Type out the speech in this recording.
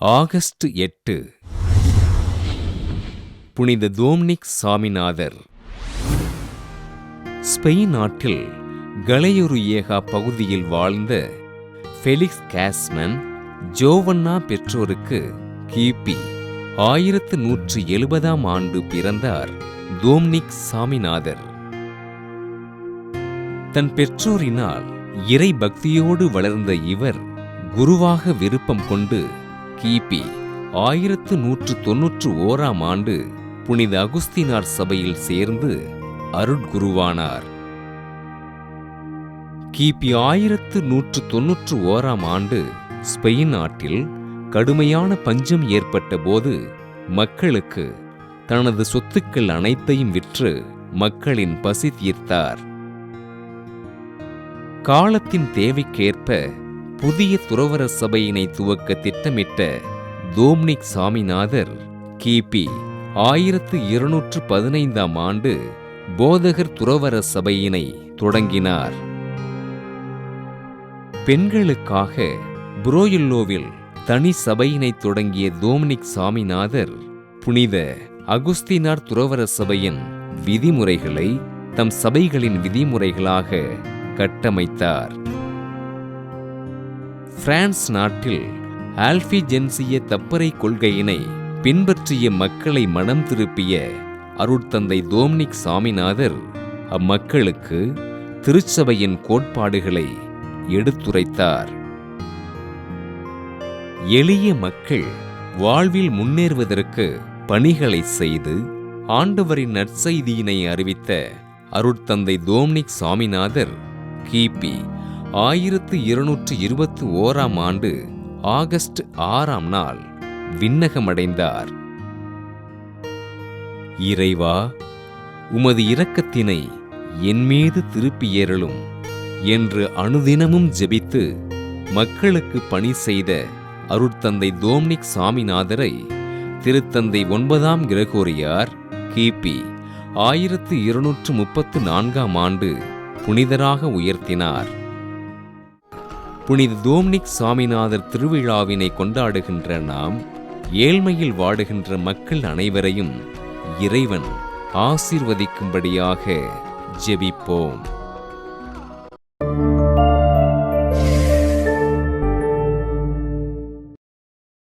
August எட்டு. புனித Dominic Saminathar. Spain நாட்டில் கலையுருயேகா பகுதியில் வாழ்ந்த ஃபெலிக்ஸ் கேஸ்மன் ஜோவன்னா பெற்றோருக்கு கிபி ஆயிரத்து நூற்று எழுபதாம் ஆண்டு பிறந்தார் தோம்னிக் சாமிநாதர். தன் பெற்றோரினால் இறை பக்தியோடு வளர்ந்த இவர் குருவாக விருப்பம் கொண்டு கிபி ஆயிரத்து நூற்று தொன்னூற்று ஓராம் ஆண்டு புனித அகுஸ்தினார் சபையில் சேர்ந்து அருட்குருவானார். கிபி ஆயிரத்து நூற்று தொன்னூற்று ஓராம் ஆண்டு ஸ்பெயின் நாட்டில் கடுமையான பஞ்சம் ஏற்பட்ட போது மக்களுக்கு தனது சொத்துக்கள் அனைத்தையும் விற்று மக்களின் பசி தீர்த்தார். காலத்தின் தேவைக்கேற்ப புதிய துறவர சபையினை துவக்க திட்டமிட்ட தோம்னிக் சாமிநாதர் கிபி ஆயிரத்து இருநூற்று பதினைந்தாம் ஆண்டு போதகர் துறவர சபையினை தொடங்கினார். பெண்களுக்காக புரோயில்லோவில் தனி சபையினை தொடங்கிய தோம்னிக் சாமிநாதர் புனித அகுஸ்தினார் துறவர சபையின் விதிமுறைகளை தம் சபைகளின் விதிமுறைகளாக கட்டமைத்தார். பிரான்ஸ் நாட்டில் ஆல்பிஜென்சிய தப்பறை கொள்கையினை பின்பற்றிய மக்களை மனம் திருப்பிய அருட்தந்தை தோம்னிக் சாமிநாதர் அம்மக்களுக்கு திருச்சபையின் கோட்பாடுகளை எடுத்துரைத்தார். எளிய மக்கள் வாழ்வில் முன்னேறுவதற்கு பணிகளை செய்து ஆண்டவரின் நற்செய்தியினை அறிவித்த அருட்தந்தை தோம்னிக் சாமிநாதர் கிபி ஆயிரத்து இருநூற்று இருபத்தி ஓராம் ஆண்டு ஆகஸ்ட் ஆறாம் நாள் விண்ணகமடைந்தார். இறைவா உமது இரக்கத்தினை என் மீது திருப்பியேறலும் என்று அனுதினமும் ஜெபித்து மக்களுக்கு பணி செய்த அருட்தந்தை தோம்னிக் சாமிநாதரை திருத்தந்தை ஒன்பதாம் கிரகோரியார் கிபி ஆயிரத்து இருநூற்று முப்பத்து நான்காம் ஆண்டு புனிதராக உயர்த்தினார். புனித தோம்னிக் சாமிநாதர் திருவிழாவினை கொண்டாடுகின்ற நாம் ஏழ்மையில் வாடுகின்ற மக்கள் அனைவரையும் இறைவன் ஆசிர்வதிக்கும்படியாக ஜெபிப்போம்.